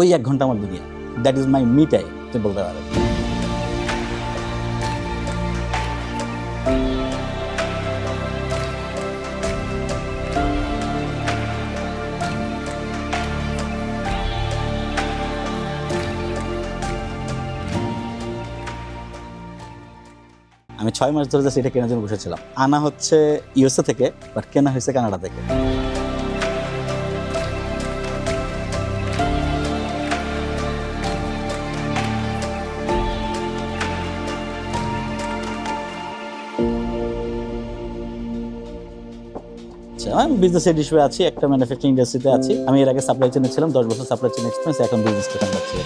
ওই এক ঘণ্টা আমার দুনিয়া that is my me time তুমি বলতে পারো। আমি ছয় মাস ধরে সেটা কেনার জন্য বসেছিলাম। আনা হচ্ছে ইউএসএ থেকে বাট কেনা হয়েছে কানাডা থেকে। আমি বিজনেস এর হিসেবে আছি, একটা ম্যানুফ্যাকচারিং ইন্ডাস্ট্রিতে আছি। আমি এর আগে সাপ্লাই চেনে ছিলাম, দশ বছর সাপ্লাই চেন এক্সপিরিয়েন্স এখন বিজনেসটা সামলাচ্ছি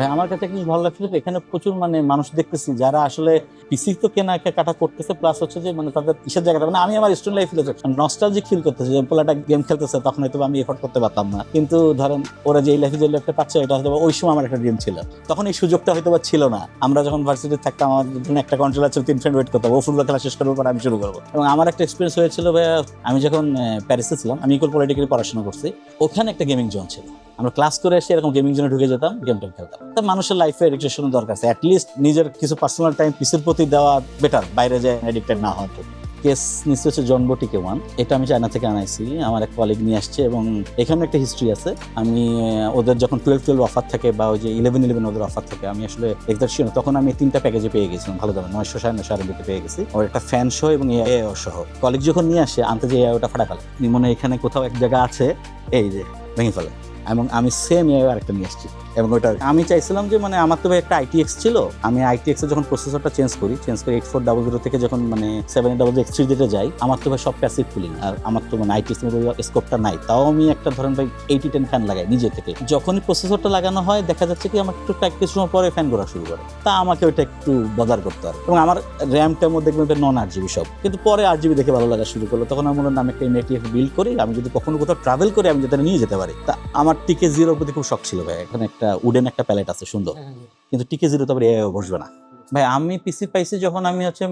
ভাই আমার কাছে একটা ভালো লাগছিল এখানে প্রচুর মানে মানুষ দেখতেছি যারা আসলে পিসি তো কেনা কাটা করতেছে প্লাস হচ্ছে যে মানে তাদের কিসের জায়গাটা? মানে আমি আমার স্টুডেন্ট লাইফে নস্টালজিক ফিল করতেছি যে পোলাটা গেম খেলতেছে তখন হয়তো আমি এফোর্ড করতে পারতাম না। কিন্তু ধরেন ওরা যে লাইফে যে লাইফটা পাচ্ছে এটা হয়তো ওই সময় আমার একটা গেম ছিল। তখন এই সুযোগটা হয়তো বা ছিল না। আমরা যখন ভার্সিটি থাকতাম আমার ধরুন একটা কন্ট্রোল আছে তিন ফ্রেন্ড ওয়েট করতাম। ও ফুটবল খেলা শেষ করার পর আমি শুরু করব। এবং আমার একটা এক্সপিরিয়েন্স হয়েছিল ভাইয়া, আমি যখন প্যারিসে ছিলাম আমি ইকুয়াল পলিটিক্যালি পড়াশোনা করছি। ওখানে একটা গেমিং জোন ছিল। আমরা ক্লাস করে এসে এরকম গেমিং জোনে ঢুকে যেতাম গেম টেম খেলতাম। মানুষের লাইফে রিক্রেশনের দরকার আছে। অ্যাটলিস্ট নিজের কিছু পার্সোনাল টাইম পিসের প্রতি দেওয়া বেটার বাইরে যে এডিক্টেড না হওয়ার কেস নিশ্চয় হচ্ছে জন্মটিকে ওয়ান এটা আমি চায়না থেকে আনাইছি, আমার এক কলিগ নিয়ে আসছে এবং এখানে একটা হিস্ট্রি আছে। আমি ওদের যখন টুয়েলভ টুয়েলভ অফার থাকে বা ওই যে ইলেভেন ইলেভেন ওদের অফার থাকে, আমি আসলে শিওর তখন আমি তিনটা প্যাকেজে পেয়ে গেছিলাম, ভালো দামে। নয়শো সাড়ে নয়শো আরবিতে পেয়ে গেছি। ওর একটা ফ্যান সহ এবং এ সহ কলিগ যখন নিয়ে আসে, আনতে যে ওটা ফাটা ফেলে। মনে এখানে কোথাও এক জায়গা আছে, এই যে, ভেঙে ফেলে। এবং আমি সেম ইয়ে আরেকটা নিয়ে আসছি। এবং ওটা আমি চাইছিলাম যে মানে আমার তো ভাই একটা আইটিএক্স ছিল, আমি আইটিএক্স যখন প্রসেসরটা চেঞ্জ করি চেঞ্জ করে এইট ফোর ডাবল জিরো থেকে যখন মানে সেভেন ডাবল এক্স থ্রি দিতে যাই, আমার তো ভাই সব প্যাসিভ কুলিং আর আমার তো মানে আইটিএক্স স্কোপটা নাই। তাও আমি একটা ধরেন ভাই এইটি টেন ফ্যান লাগাই নিজে থেকে। যখনই প্রসেসরটা লাগানো হয়, দেখা যাচ্ছে কি আমার একটু প্র্যাকটিস সময় পরে ফ্যান ঘোরা শুরু করে। তা আমাকে ওইটা একটু বদার করতে হয়। এবং আমার র্যামটার মধ্যে দেখবেন নন আট জিবি সব। কিন্তু পরে আট জিবি দেখে ভালো লাগা শুরু করল। তখন আমি বললাম আমি একটা এমএটিএফ বিল্ড করি, আমি যদি কখনো কোথাও ট্রাভেল করি, আমি যাতে নিয়ে যেতে পারি। তা আমার টিকে জিরোর প্রতি খুব শখ ছিল ভাই। এখানে একটা উডেন একটা প্যালেট আছে সুন্দর। কিন্তু টিকে জিরো তো আবার এ বসবে না। ভাই, আমি পিসি পাইছি যখন আমি হচ্ছে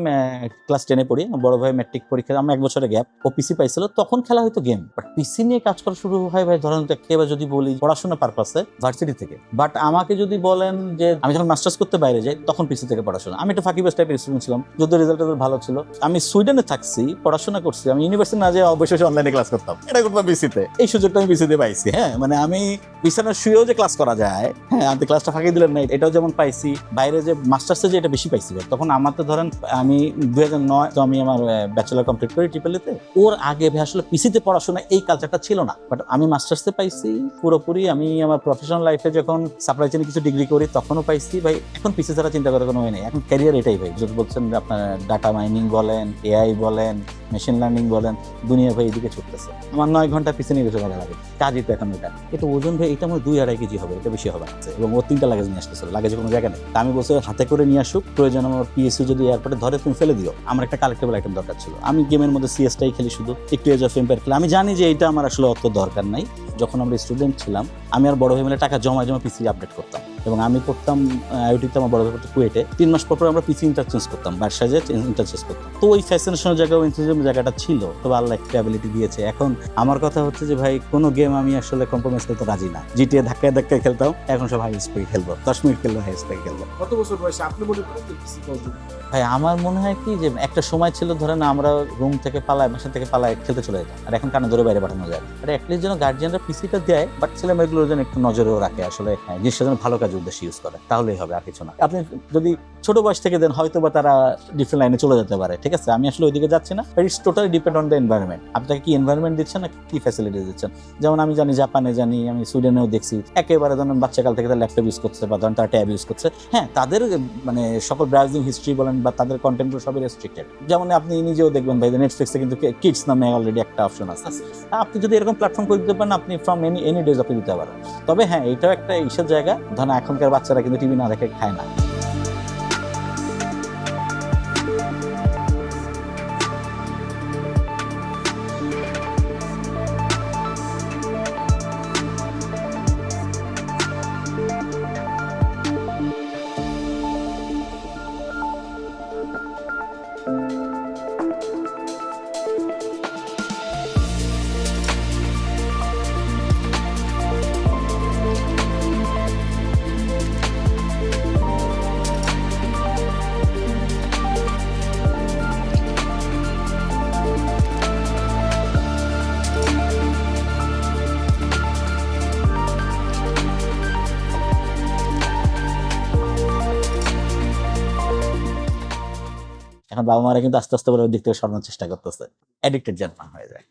ক্লাস টেনে পড়ি, বড় ভাই ম্যাট্রিক পরীক্ষা আমার এক বছরের গ্যাপ ও পিসি পাইছিল, তখন খেলা হয়তো গেম বাট পিসি নিয়ে কাজ করা শুরু হয় ভাই, ধরেন এবার যদি বলি পড়াশোনা পারপাসে ভার্সিটি থেকে বাট আমাকে যদি বলেন যে, আমি যখন মাস্টার্স করতে বাইরে যাই, তখন পিসি থেকে পড়াশোনা, আমি একটা ফাঁকি বেস টাইপের স্টুডেন্ট ছিলাম, যদিও রেজাল্ট ভালো ছিল, আমি সুইডেনে থাকছি, পড়াশোনা করছি, আমি ইউনিভার্সিটি না যে অবশ্যই অনলাইনে ক্লাস করতাম, এটা করতাম পিসিতে এই সুযোগটা আমি পিসিতে পাইছি হ্যাঁ মানে আমি বিছানার শুয়েও যে ক্লাস করা যায় হ্যাঁ আপনি ক্লাসটা ফাঁকি দিলেন না, এটাও যেমন পাইছি, বাইরে যে মাস্টার্সে যে এটা বেশি পাইছি তখন আমার তো ধরেন, আমি দুই হাজার নয়, তো আমি আমার ব্যাচেলার কমপ্লিট করি ট্রিপলিতে ওর আগে আসলে পিসিতে পড়াশোনা এই কালচারটা ছিল না। বাট আমি মাস্টার্সে পাইছি, পুরোপুরি আমি আমার প্রফেশনাল লাইফে যখন সাপ্লাই চেনে কিছু ডিগ্রি করি, তখনও পাইছি। ভাই, এখন পিসি ছাড়া চিন্তা করার কোনো ওয়ে নেই। এখন ক্যারিয়ার এটাই ভাই। যদি বলছেন আপনার ডাটা মাইনিং বলেন এআই বলেন মেশিন লার্নিং বলেন, দুনিয়া ভাই এদিকে ছুটতেছে। আমার নয় ঘণ্টা পিছনে নিয়ে চলে লাগে। কাজই তো এখন এটা। এটা ওজন ভাই, এটা আমার দুই আড়াই কেজি হবে, এটা বেশি হবে এবং ও তিনটা লাগেজ নিয়ে আসতেছিল। লাগেজে কোনো জায়গা নেই। আমি বলছি হাতে করে নিয়ে আসুক, প্রয়োজন আমার পিএসসি যদি এয়ারপোর্টে ধরে, তুমি ফেলে দিও। আমার একটা কালেক্টেবল আইটেম দরকার ছিল। আমি গেমের মধ্যে সিএসটাই খেলি শুধু। একটু এজ অফ এম্পায়ার খেলি। আমি জানি যে এটা আমার আসলে অত দরকার নাই। যখন আমরা স্টুডেন্ট ছিলাম, আমি আর বড় হয়ে মিলে টাকা জমা জমা পিসি আপডেট করতাম। এবং আমি করতাম আইওটিতে আমার বড় ভাই কুয়েটে তিন মাস পর পর আমরা পিসি ইন্টারচেঞ্জ করতাম বাসায় যে ইন্টারচেঞ্জ করতাম। তো ওই ফ্যাসিনেশনের জায়গা ওই জায়গাটা ছিল। তবে আল্লাহ একটা অ্যাবিলিটি দিয়েছে। এখন আমার কথা হচ্ছে যে ভাই কোনো গেম আমি আসলে কম্প্রোমাইজ করতে রাজি না। জিটিএ ধাক্কায় ধাক্কায় খেলতাম। এখন সব হাই স্পিড খেলব। দশ মিনিট খেলব হাই স্পিড খেলব। কত বছর বয়সে? আপনি মনে করেন ভাই আমার মনে হয় কি যে একটা সময় ছিল ধরেন আমরা রুম থেকে পালায় বাসা থেকে পালায় খেলতে চলে যেতাম। আর এখন কানে ধরে বাইরে পাঠানো যায়। আর অ্যাটলিস্ট যেন গার্জিয়ানরা পিসিটা দেয় বাট ছেলে মেয়েগুলোর যেন একটু নজরেও রাখে। আসলে হ্যাঁ, জিনিসটা যেন ভালো কাজে উদ্দেশ্যে ইউজ করে, তাহলেই হবে আর কিছু না। আপনি যদি ছোট বয়স থেকে দেন হয়তো বা তারা ডিফারেন্ট লাইনে চলে যেতে পারে, ঠিক আছে? আমি আসলে ওইদিকে যাচ্ছি না। It's totally depend on the environment আপনাকে কি এনভায়রনমেন্ট দিচ্ছেন না কি ফ্যাসিলিটি দিচ্ছেন? যেমন আমি জানি, জাপানে জানি, আমি সুইডেনেও দেখছি, একেবারে ধরেন বাচ্চাকাল থেকে তারা ল্যাপটপ ইউজ করছে বা ধরেন তারা ট্যাব ইউজ করছে। হ্যাঁ তাদের মানে সকল ব্রাউজিং হিস্ট্রি বলেন বা তাদের কন্টেন্ট সবই রেস্ট্রিক্টেড যেমন আপনি নিজেও দেখবেন ভাই নেটফ্লিক্সে কিন্তু কিডস নামে অলরেডি একটা অপশন আছে। আপনি যদি এরকম প্ল্যাটফর্ম করে দিতে পারেন, আপনি ফ্রম এনি এনি ডেজ আপনি দিতে পারেন। তবে হ্যাঁ এটাও একটা ইসের জায়গা। ধরেন এখনকার বাচ্চারা কিন্তু টিভি না দেখে খায় না। এখন বাবা মারা কিন্তু আস্তে আস্তে বলে ওই দিক থেকে সরানোর চেষ্টা করতেছে। অ্যাডিক্টেড যেন না হয়ে যায়।